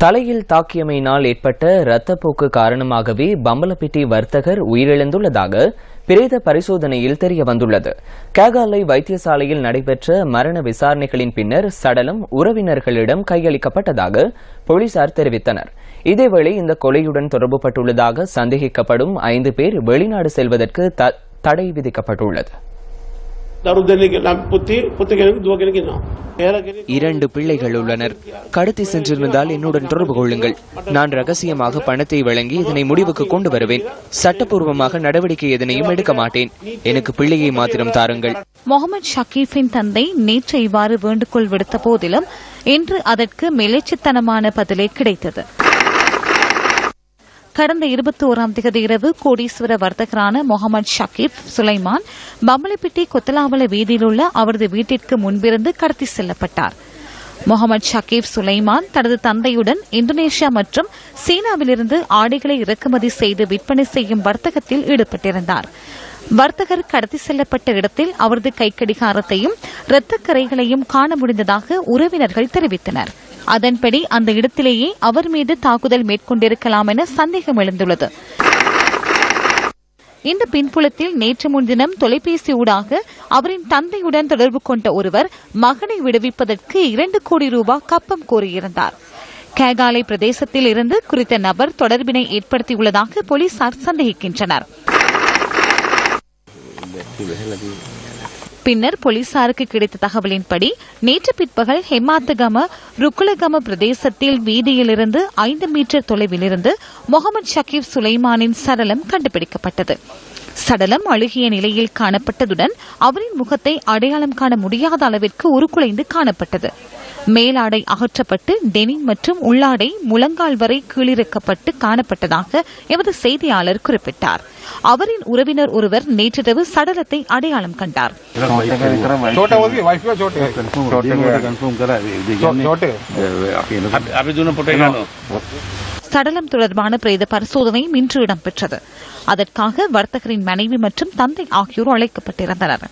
தலையில் தாக்கியமையினால் ஏற்பட்ட இரத்தப்போக்கு காரணமாகவே பம்பலப்பிட்டி வர்த்தகர் உயிரிழந்துள்ளதாக பிரேத பரிசோதனையில் தெரியவந்துள்ளது. கேகாலை வைத்தியசாலையில் நடைபெற்ற மரண விசாரணைகளின் பின்னர் சடலம் உறவினர்களிடம் கையளிக்கப்பட்டதாக போலீசார் தெரிவித்தனர். இதேவேளை இந்த கொலையுடன் தொடர்புபட்டுள்ளதாக சந்தேகிக்கப்படும் ஐந்து பேர் வெளிநாடு செல்வதற்கு த- தடை விதிக்கப்பட்டுள்ளது. இரண்டு பிள்ளைகள் உள்ளனர். கடத்தி சென்றிருந்தால் என்னுடன் தொடர்பு கொள்ளுங்கள். நான் ரகசியமாக பணத்தை வழங்கி இதனை முடிவுக்கு கொண்டு வருவேன். சட்டப்பூர்வமாக நடவடிக்கை எதனையும் எடுக்க மாட்டேன். எனக்கு பிள்ளையை மாத்திரம் தாருங்கள். முகமது ஷக்கீஃபின் தந்தை நேற்று இவ்வாறு வேண்டுகோள் விடுத்த போதிலும் இன்று அதற்கு மெலைச்சித்தனமான பதிலே கிடைத்தது. கடந்த இருபத்தி ஓராம் தேதி இரவு கோடீஸ்வர வர்த்தகரான முகமது ஷக்கீப் சுலைமான் பம்பளிப்பிட்டி கொத்தலாவல வீதியிலுள்ள அவரது வீட்டிற்கு முன்பிருந்து கடத்தி செல்லப்பட்டார். முகமது ஷக்கீப் சுலைமான் தனது தந்தையுடன் இந்தோனேஷியா மற்றும் சீனாவிலிருந்து ஆடைகளை இறக்குமதி செய்து விற்பனை செய்யும் வர்த்தகத்தில் ஈடுபட்டிருந்தார். வர்த்தகர் கடத்தி செல்லப்பட்ட இடத்தில் அவரது கைக்கடிகாரத்தையும் இரத்தக்கரைகளையும் காண முடிந்ததாக உறவினர்கள் தெரிவித்தனர். அதன்படி அந்த இடத்திலேயே அவர் மீது தாக்குதல் மேற்கொண்டிருக்கலாம் என சந்தேகம் எழுந்துள்ளது. இந்த பின்புலத்தில் நேற்று முன்தினம் தொலைபேசி ஊடாக அவரின் தந்தையுடன் தொடர்பு கொண்ட ஒருவர் மகனை விடுவிப்பதற்கு இரண்டு கோடி ரூபாய் கப்பம் கோரியிருந்தார். கேகாலை பிரதேசத்தில் இருந்து குறித்த நபர் தொடர்பினை ஏற்படுத்தியுள்ளதாக போலீசார் சந்தேகிக்கின்றனர். பின்னர் போலீசாருக்கு கிடைத்த தகவலின்படி நேற்று பிற்பகல் ஹெமாத்தகம ருக்குலகம பிரதேசத்தில் வீதியிலிருந்து ஐந்து மீட்டர் தொலைவிலிருந்து முகமது ஷக்கீப் சுலைமானின் சடலம் கண்டுபிடிக்கப்பட்டது. சடலம் அழுகிய நிலையில் காணப்பட்டதுடன் அவரின் முகத்தை அடையாளம் காண முடியாத அளவிற்கு உருக்குலைந்து காணப்பட்டது. மேலாடை அகற்றப்பட்டு டெனிம் மற்றும் உள்ளாடை முழங்கால் வரை கீழிறக்கப்பட்டு காணப்பட்டதாக எமது செய்தியாளர் குறிப்பிட்டார் அவரின் உறவினர் ஒருவர் நேற்றிரவு சடலத்தை அடையாளம் கண்டார் छोटा சடலம் தொடர்பான பிரேத பரிசோதனையும் இன்று இடம்பெற்றது. அதற்காக வர்த்தகரின் மனைவி மற்றும் தந்தை ஆகியோர் அழைக்கப்பட்டிருந்தனர்.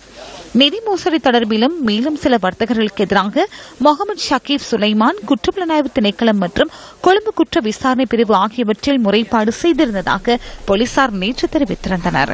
நிதி மோசடி தொடர்பிலும் மேலும் சில வர்த்தகர்களுக்கு எதிராக முகமது ஷக்கீப் சுலைமான் குற்றப்புலனாய்வு திணைக்களம் மற்றும் கொழும்பு குற்ற விசாரணை பிரிவு ஆகியவற்றில் முறைப்பாடு செய்திருந்ததாக போலீசார் நேற்று தெரிவித்திருந்தனா்